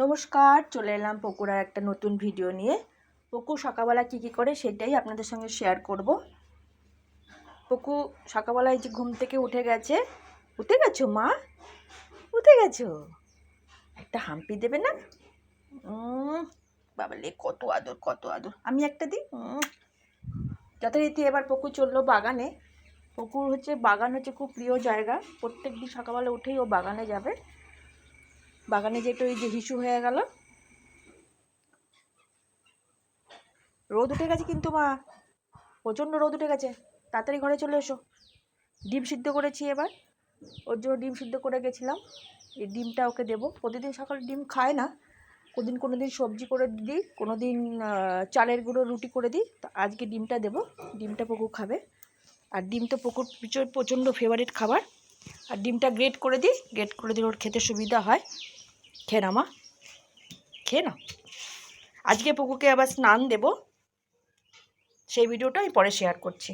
নমস্কার, চলে এলাম পকুরার একটা নতুন ভিডিও নিয়ে। পকু সকালবেলা কী কী করে সেটাই আপনাদের সঙ্গে শেয়ার করব। পকু সকালবেলায় যে ঘুম থেকে উঠে গেছে, উঠে গেছো মা? উঠে গেছো? একটা হাম্পি দেবে না? বাবালে কত আদর কত আদর। আমি একটা দিই। যথারীতি এবার পকু চলল বাগানে। পকুর হচ্ছে, বাগান হচ্ছে খুব প্রিয় জায়গা। প্রত্যেক দিন সকালবেলা উঠেই ও বাগানে যাবে। বাগানে যেটা ওই যে হিসু হয়ে গেল। রোদ উঠে গেছে কিন্তু মা। প্রচণ্ড রোদ উঠে গেছে। তাড়াতাড়ি ঘরে চলে এসো। ডিম সিদ্ধ করেছি এবার। ওর জন্য ডিম সিদ্ধ করে গেছিলাম। এই ডিমটা ওকে দেবো। প্রতিদিন সকালে ডিম খায় না। কোনোদিন কোনো দিন সবজি করে দিই কোনো দিন চালের গুঁড়ো, রুটি করে দিই। তো আজকে ডিমটা দেবো। ডিমটা পুকুর খাবে। আর ডিম তো পুকুর পিছনে প্রচণ্ড ফেভারিট খাবার। আর ডিমটা গ্রেট করে দিই। গ্রেট করে দিলে ওর খেতে সুবিধা হয়। খেয়ে না মা। খেয়ে না আজকে পুকুকে আবার স্নান দেব। সেই ভিডিওটা আমি পরে শেয়ার করছি।